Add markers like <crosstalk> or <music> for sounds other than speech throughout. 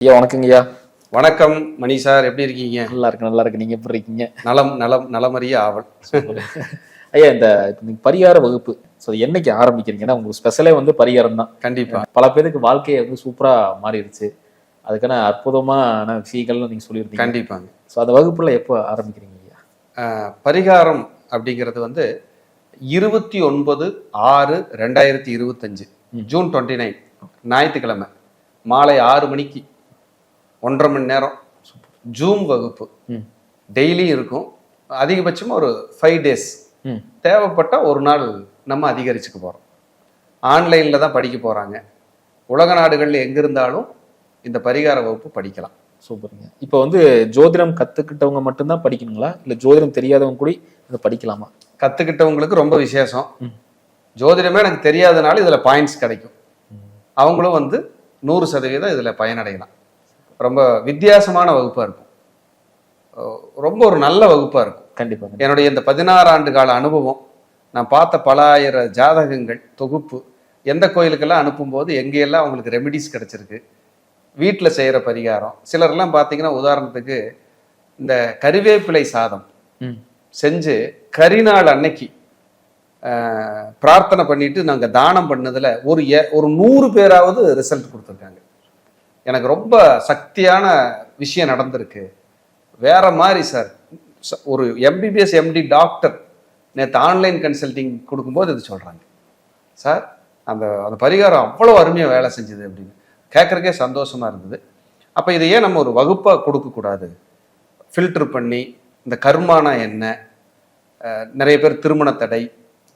ஐயா வணக்கங்க ஐயா வணக்கம் மணி சார். எப்படி இருக்கீங்க? நல்லா இருக்கு நல்லா இருக்கு நீங்க எப்படி இருக்கீங்க? நலம் நலம் நலமறிய ஆவல். <laughs> ஐயா இந்த பரிகார வகுப்பு. ஸோ என்னைக்கு ஆரம்பிக்கிறீங்க ஏன்னா உங்களுக்கு ஸ்பெஷலே வந்து பரிகாரம் தான். கண்டிப்பா. பல பேருக்கு வாழ்க்கையை வந்து சூப்பரா மாறிடுச்சு. அதுக்கான அற்புதமான விஷயங்கள்லாம் நீங்க சொல்லியிருந்தீங்க. கண்டிப்பாங்க. ஸோ அந்த வகுப்புல எப்போ ஆரம்பிக்கிறீங்க ஐயா? பரிகாரம் அப்படிங்கிறது வந்து இருபத்தி ஒன்பது ஆறு ரெண்டாயிரத்தி இருபத்தஞ்சு ஜூன் டுவெண்ட்டி நைன் ஞாயிற்றுக்கிழமை மாலை ஆறு மணிக்கு ஒன்றரை மணி நேரம். ஜூம் வகுப்பு. ம். டெய்லியும் இருக்கும். அதிகபட்சமாக ஒரு ஃபைவ் டேஸ் ம். தேவைப்பட்ட ஒரு நாள் நம்ம அதிகரிச்சுக்க போகிறோம் ஆன்லைனில் தான் படிக்க போகிறாங்க உலக நாடுகளில் எங்கே இருந்தாலும் இந்த பரிகார வகுப்பு படிக்கலாம். சூப்பருங்க. இப்போ வந்து ஜோதிடம் கத்துக்கிட்டவங்க மட்டும்தான் படிக்கணுங்களா? இல்ல ஜோதிடம் தெரியாதவங்க கூட இதை படிக்கலாமா? கற்றுக்கிட்டவங்களுக்கு ரொம்ப விசேஷம். ஜோதிடமே எனக்கு தெரியாதனால இதில் பாயிண்ட்ஸ் கிடைக்கும். அவங்களும் வந்து நூறு சதவீதம் இதில் பயனடையலாம். ரொம்ப வித்தியாசமான வகுப்பாக இருக்கும். ரொம்ப ஒரு நல்ல வகுப்பாக இருக்கும். கண்டிப்பாங்க என்னுடைய இந்த பதினாறு ஆண்டு கால அனுபவம் நான் பார்த்த பல ஆயிர ஜாதகங்கள் தொகுப்பு எந்த கோயிலுக்கெல்லாம் அனுப்பும்போது எங்கெல்லாம் அவங்களுக்கு ரெமிடிஸ் கிடைச்சிருக்கு வீட்டில் செய்கிற பரிகாரம் சிலர்லாம் பார்த்தீங்கன்னா உதாரணத்துக்கு இந்த கறிவேப்பிலை சாதம் ம். செஞ்சு கரிநாள் அன்னைக்கு பிரார்த்தனை பண்ணிட்டு நாங்கள் தானம் பண்ணதுல ஒரு ஒரு நூறு பேராவது ரிசல்ட் கொடுத்துருக்காங்க. எனக்கு ரொம்ப சக்தியான விஷயம் நடந்திருக்கு. வேற மாதிரி சார் ச- ஒரு எம்பிபிஎஸ் எம்டி டாக்டர் நேற்று ஆன்லைன் கன்சல்டிங் கொடுக்கும்போது இது சொல்கிறாங்க சார் அந்த அந்த பரிகாரம் அவ்வளோ அருமையாக வேலை செஞ்சது அப்படின்னு. கேட்குறக்கே சந்தோஷமாக இருந்தது. அப்போ இதை ஏன் நம்ம ஒரு வகுப்பாக கொடுக்கக்கூடாது ஃபில்டர் பண்ணி இந்த கர்மானா என்ன? நிறைய பேர் திருமண தடை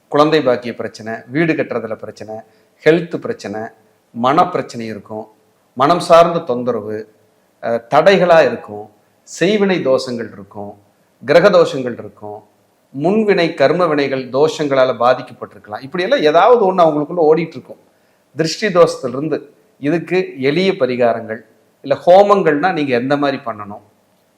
குழந்தை பாக்கிய பிரச்சனை வீடு கட்டுறதுல பிரச்சனை ஹெல்த் பிரச்சனை மன பிரச்சனை இருக்கும். மனம் சார்ந்த தொந்தரவு தடைகளாக இருக்கும் செய்வினை தோஷங்கள் இருக்கும் கிரக தோஷங்கள் இருக்கும் முன்வினை கர்ம வினைகள் தோஷங்களால் பாதிக்கப்பட்டிருக்கலாம். இப்படியெல்லாம் ஏதாவது ஒன்று அவங்களுக்குள்ளே ஓடிட்டு இருக்கும் திருஷ்டி தோஷத்திலிருந்து இதுக்கு எளிய பரிகாரங்கள் இல்லை ஹோமங்கள்னா நீங்கள் எந்த மாதிரி பண்ணணும்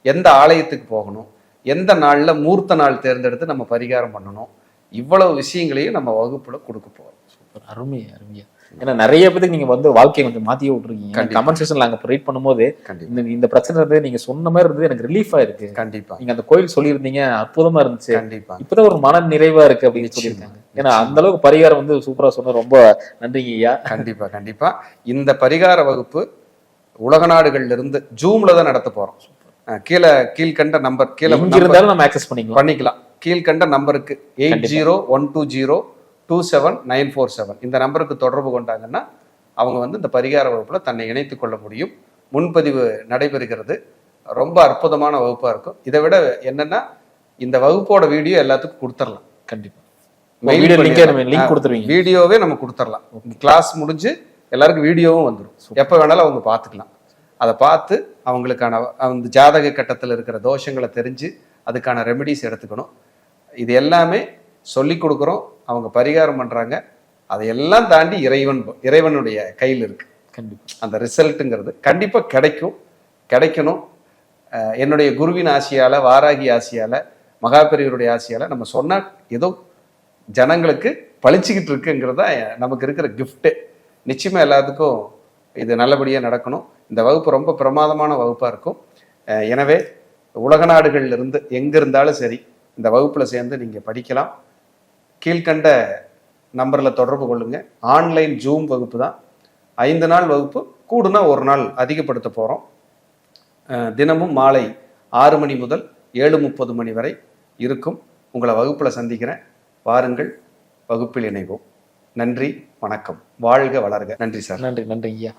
எந்த ஆலயத்துக்கு போகணும் எந்த நாளில் மூர்த்த நாள் தேர்ந்தெடுத்து நம்ம பரிகாரம் பண்ணணும் இவ்வளவு விஷயங்களையும் நம்ம வகுப்புல கொடுக்க போறோம். சூப்பர். அருமை அருமையா. ஏன்னா நிறைய பேருக்கு நீங்க வந்து வாழ்க்கையை கொஞ்சம் மாத்தியே விட்டுருக்கீங்க. கமெண்ட் செக்ஷன்ல அங்க ரீட் பண்ணும்போது இந்த இந்த பிரச்சனை இருந்து நீங்க சொன்ன மாதிரி இருந்தது எனக்கு ரிலீஃபா இருக்கு. கண்டிப்பா. நீங்க அந்த கோயில் சொல்லியிருந்தீங்க அற்புதமா இருந்துச்சு. கண்டிப்பா. இப்பதான் ஒரு மன நிறைவா இருக்கு அப்படின்னு சொல்லியிருக்காங்க. ஏன்னா அந்த அளவுக்கு பரிகாரம் வந்து சூப்பரா சொன்ன ரொம்ப நன்றிங்க ஐயா. கண்டிப்பா கண்டிப்பா. இந்த பரிகார வகுப்பு உலக நாடுகள்ல இருந்து ஜூம்ல தான் நடத்த போறோம். கீழே கீழ்கண்ட நம்பர் கீழே இருந்தாலும் நம்ம ஆக்சஸ் பண்ணிக்கலாம். பண்ணிக்கலாம். கீழ்கண்ட நம்பருக்கு eight. Zero one two zero two seven nine four seven. இந்த நம்பருக்கு தொடர்பு கொண்டாங்கன்னா அவங்க வந்து இந்த பரிகார வகுப்புல தன்னை இணைத்துக் கொள்ள முடியும். முன்பதிவு நடைபெறுகிறது. ரொம்ப அற்புதமான வகுப்பா இருக்கும். இதை விட என்னன்னா இந்த வகுப்போட வீடியோ எல்லாத்துக்கும் கொடுத்துடலாம். கண்டிப்பா. Mail வீடியோ லிங்க் பண்ணிடலாம். லிங்க் ஆ, கொடுத்துருவீங்க. வீடியோவே நம்ம கொடுத்துடலாம். கிளாஸ் முடிஞ்சு எல்லாருக்கும் வீடியோவும் வந்துடும் எப்போ வேணாலும் அவங்க பார்த்துக்கலாம். அதை பார்த்து அவங்களுக்கான அந்த ஜாதக கட்டத்தில் இருக்கிற தோஷங்களை தெரிஞ்சு அதுக்கான ரெமெடிஸ் எடுத்துக்கணும். இது எல்லாமே சொல்லி கொடுக்குறோம். அவங்க பரிகாரம் பண்ணுறாங்க அதையெல்லாம் தாண்டி இறைவன் இறைவனுடைய கையில் இருக்கு. கண்டிப்பா. அந்த ரிசல்ட்டுங்கிறது கண்டிப்பாக கிடைக்கும். கிடைக்கணும். என்னுடைய குருவின் ஆசையால் வாராகி ஆசையால் மகாபெரியவருடைய ஆசையால் நம்ம சொன்னால் ஏதோ ஜனங்களுக்கு பளிச்சுக்கிட்டு இருக்குங்கிறது தான் நமக்கு இருக்கிற கிஃப்ட்டு நிச்சயமாக எல்லாத்துக்கும் இது நல்லபடியாக நடக்கணும். இந்த வகுப்பு ரொம்ப பிரமாதமான வகுப்பாக இருக்கும். எனவே உலக நாடுகள்ல இருந்து எங்கே இருந்தாலும் சரி இந்த வகுப்பில் சேர்ந்து நீங்கள் படிக்கலாம். கீழ்கண்ட நம்பரில் தொடர்பு கொள்ளுங்கள் ஆன்லைன் ஜூம் வகுப்பு தான். ஐந்து நாள் வகுப்பு கூடுனா ஒரு நாள் அதிகப்படுத்த போகிறோம் தினமும் மாலை ஆறு மணி முதல் ஏழு முப்பது மணி வரை இருக்கும். உங்களை வகுப்பில் சந்திக்கிறேன். வாருங்கள் வகுப்பில் இணைவோம். நன்றி வணக்கம். வாழ்க வளர்க. நன்றி சார். நன்றி நன்றி ஐயா